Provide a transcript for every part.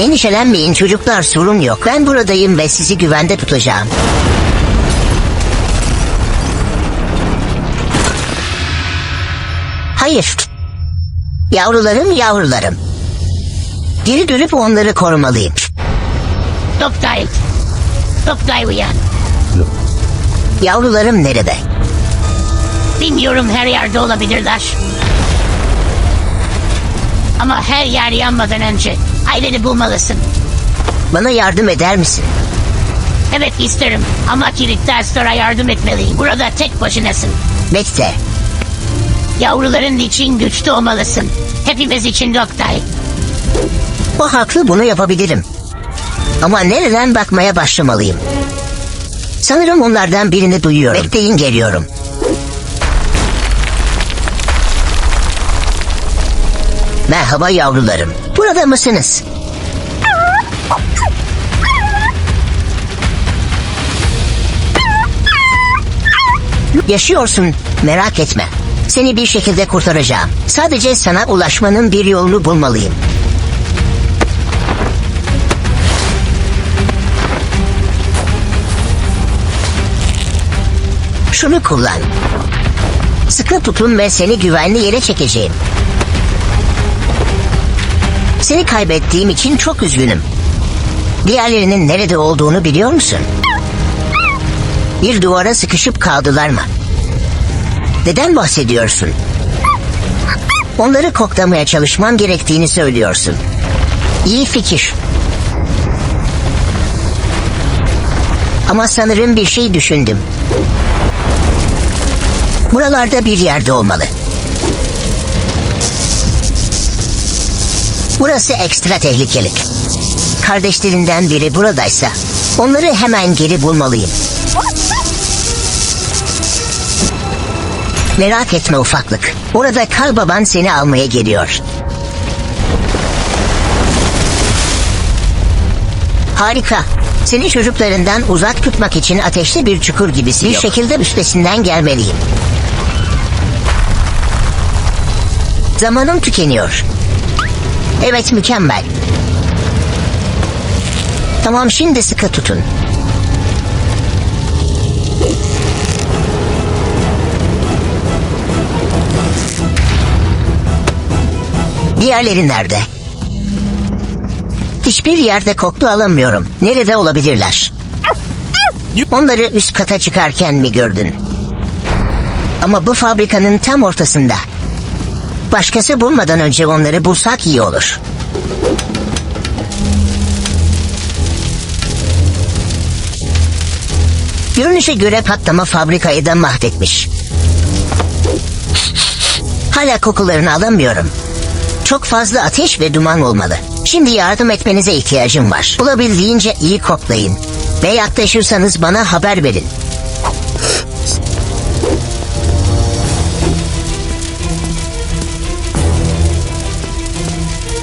Endişelenmeyin çocuklar sorun yok. Ben buradayım ve sizi güvende tutacağım. Hayır. Yavrularım yavrularım. Geri dönüp onları korumalıyım. Oktay. Oktay uyan. Yavrularım nerede? Bilmiyorum her yerde olabilirler. Ama her yer yanmadan önce aileni bulmalısın. Bana yardım eder misin? Evet isterim ama kilitten sonra yardım etmeliyim. Burada tek başınasın. Bekle. Yavruların için güçlü olmalısın. Hepimiz için Oktay. O haklı bunu yapabilirim. Ama nereden bakmaya başlamalıyım? Sanırım onlardan birini duyuyorum. Bekleyin geliyorum. Merhaba yavrularım. Burada mısınız? Yaşıyorsun. Merak etme. Seni bir şekilde kurtaracağım. Sadece sana ulaşmanın bir yolunu bulmalıyım. Şunu kullan. Sıkı tutun ve seni güvenli yere çekeceğim. Seni kaybettiğim için çok üzgünüm. Diğerlerinin nerede olduğunu biliyor musun? Bir duvara sıkışıp kaldılar mı? Neden bahsediyorsun? Onları koklamaya çalışmam gerektiğini söylüyorsun. İyi fikir. Ama sanırım bir şey düşündüm. Buralarda bir yerde olmalı. Burası ekstra tehlikeli. Kardeşlerinden biri buradaysa onları hemen geri bulmalıyım. Merak etme ufaklık. Orada kal baban seni almaya geliyor. Harika. Seni çocuklarından uzak tutmak için ateşli bir çukur gibisin. Bir şekilde üstesinden gelmeliyim. Zamanım tükeniyor. Evet mükemmel. Tamam şimdi sıkı tutun. Diğerleri nerede? Hiçbir yerde koklu alamıyorum. Nerede olabilirler? Onları üst kata çıkarken mi gördün? Ama bu fabrikanın tam ortasında. Başkası bulmadan önce onları bulsak iyi olur. Görünüşe göre patlama fabrikayı da mahvetmiş. Hala kokularını alamıyorum. Çok fazla ateş ve duman olmalı. Şimdi yardım etmenize ihtiyacım var. Olabildiğince iyi koklayın. Ve yaklaşırsanız bana haber verin.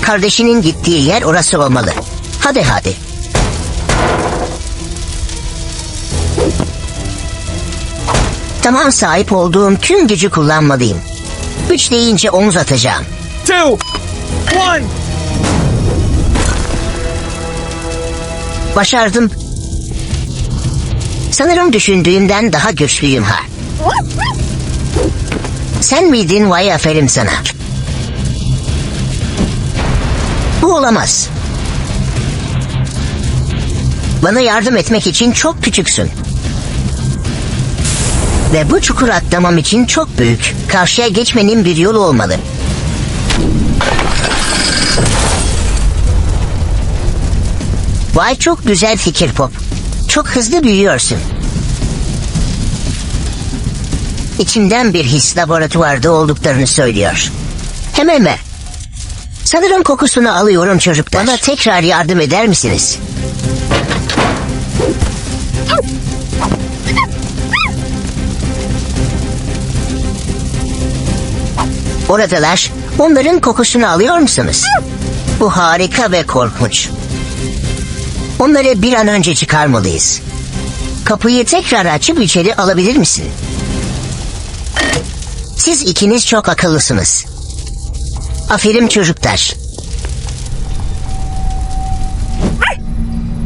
Kardeşinin gittiği yer orası olmalı. Hadi hadi. Tamam sahip olduğum tüm gücü kullanmalıyım. Üç deyince omuz atacağım. two, one. Başardım. Sanırım düşündüğümden daha güçlüyüm ha. Sen miydin vay aferin sana. Olamaz. Bana yardım etmek için çok küçüksün. Ve bu çukur atlamam için çok büyük. Karşıya geçmenin bir yolu olmalı. Vay çok güzel fikir Pop. Çok hızlı büyüyorsun. İçimden bir his laboratuvarda olduklarını söylüyor. Hemen mi? Sanırım kokusunu alıyorum çocuklar. Bana tekrar yardım eder misiniz? Oradalar. Onların kokusunu alıyor musunuz? Bu harika ve korkunç. Onları bir an önce çıkarmalıyız. Kapıyı tekrar açıp içeri alabilir misin? Siz ikiniz çok akıllısınız. Aferin çocuklar.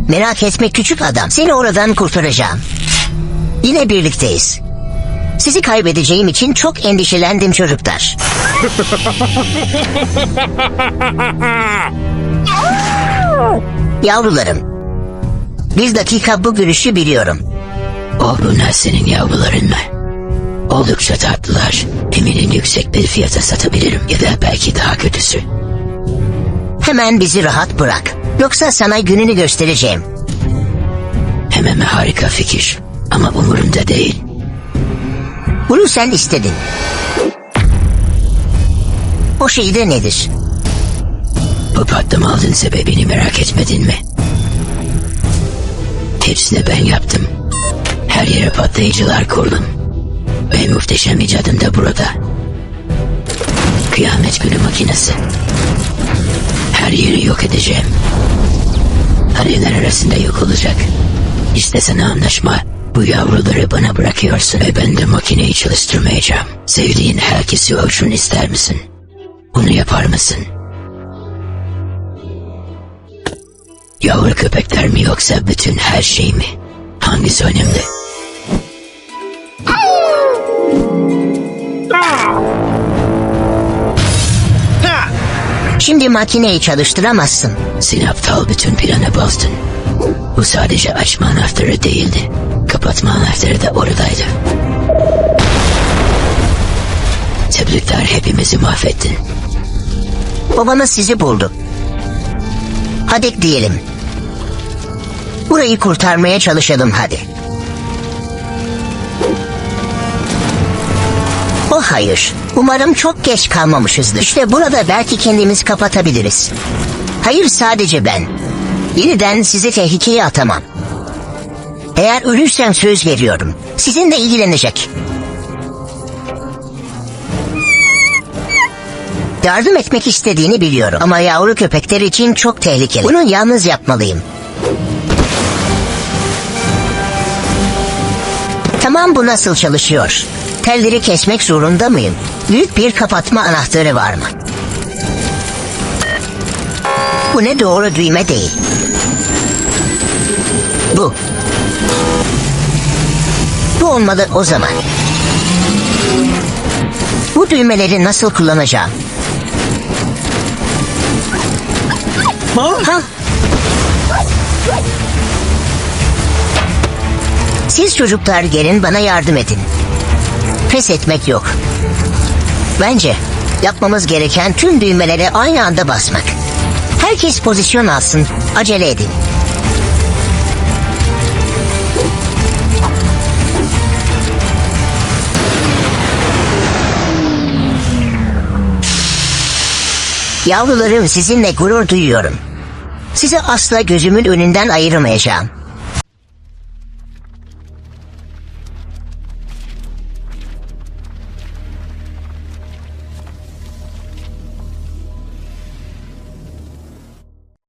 Merak etme küçük adam. Seni oradan kurtaracağım. Yine birlikteyiz. Sizi kaybedeceğim için çok endişelendim çocuklar. Yavrularım. Bir dakika bu görüşü biliyorum. O bunlar senin yavruların mı? Oldukça tatlılar. Eminim yüksek bir fiyata satabilirim ya da belki daha kötüsü. Hemen bizi rahat bırak. Yoksa sana gününü göstereceğim. Hemen harika fikir. Ama umurumda değil. Bunu sen istedin. O şey de nedir? Bu patlama aldığın sebebini merak etmedin mi? Hepsini ben yaptım. Her yere patlayıcılar kurdum. Ve muhteşem icadım da burada. Kıyamet günü makinesi. Her yeri yok edeceğim. Alevler arasında yok olacak. İşte anlaşma. Bu yavruları bana bırakıyorsun ve ben de makineyi çalıştırmayacağım. Sevdiğin herkesi ölçün ister misin? Bunu yapar mısın? Yavru köpekler mi yoksa bütün her şey mi? Hangisi önemli? Şimdi makineyi çalıştıramazsın. Sen aptal bütün planı bozdun. Bu sadece açma anahtarı değildi. Kapatma anahtarı da oradaydı. Tebrikler hepimizi mahvettin. Babanız sizi buldu. Hadi diyelim. Burayı kurtarmaya çalışalım hadi. Hayır. Umarım çok geç kalmamışızdır. İşte burada belki kendimiz kapatabiliriz. Hayır sadece ben. Yeniden sizi tehlikeye atamam. Eğer ölürsem söz veriyorum. Sizinle ilgilenecek. Yardım etmek istediğini biliyorum ama yavru köpekler için çok tehlikeli. Bunu yalnız yapmalıyım. Tamam bu nasıl çalışıyor? Telleri kesmek zorunda mıyım? Büyük bir kapatma anahtarı var mı? Bu ne doğru düğme değil. Bu. Bu olmalı o zaman. Bu düğmeleri nasıl kullanacağım? Ha? Siz çocuklar gelin bana yardım edin. Pes etmek yok. Bence yapmamız gereken tüm düğmelere aynı anda basmak. Herkes pozisyon alsın. Acele edin. Yavrularım sizinle gurur duyuyorum. Sizi asla gözümün önünden ayırmayacağım.